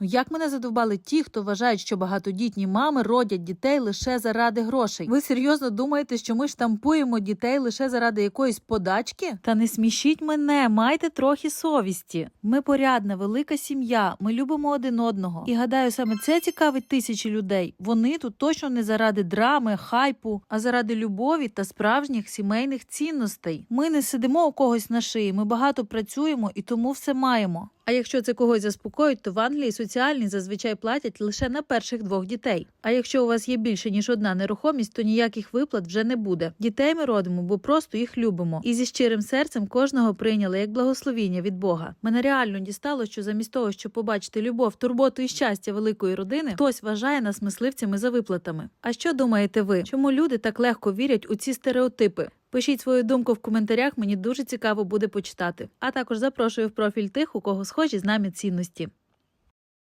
Ну як мене задовбали ті, хто вважають, що багатодітні мами родять дітей лише заради грошей. Ви серйозно думаєте, що ми штампуємо дітей лише заради якоїсь подачки? Та не смішіть мене, майте трохи совісті. Ми порядна, велика сім'я, ми любимо один одного. І гадаю, саме це цікавить тисячі людей. Вони тут точно не заради драми, хайпу, а заради любові та справжніх сімейних цінностей. Ми не сидимо у когось на шиї, ми багато працюємо і тому все маємо. А якщо це когось заспокоїть, то в Англії соціальні зазвичай платять лише на перших двох дітей. А якщо у вас є більше ніж одна нерухомість, то ніяких виплат вже не буде. Дітей ми родимо, бо просто їх любимо. І зі щирим серцем кожного прийняли як благословіння від Бога. Мене реально дістало, що замість того, щоб побачити любов, турботу і щастя великої родини, хтось вважає нас мисливцями за виплатами. А що думаєте ви? Чому люди так легко вірять у ці стереотипи? Пишіть свою думку в коментарях, мені дуже цікаво буде почитати. А також запрошую в профіль тих, у кого схожі з нами цінності.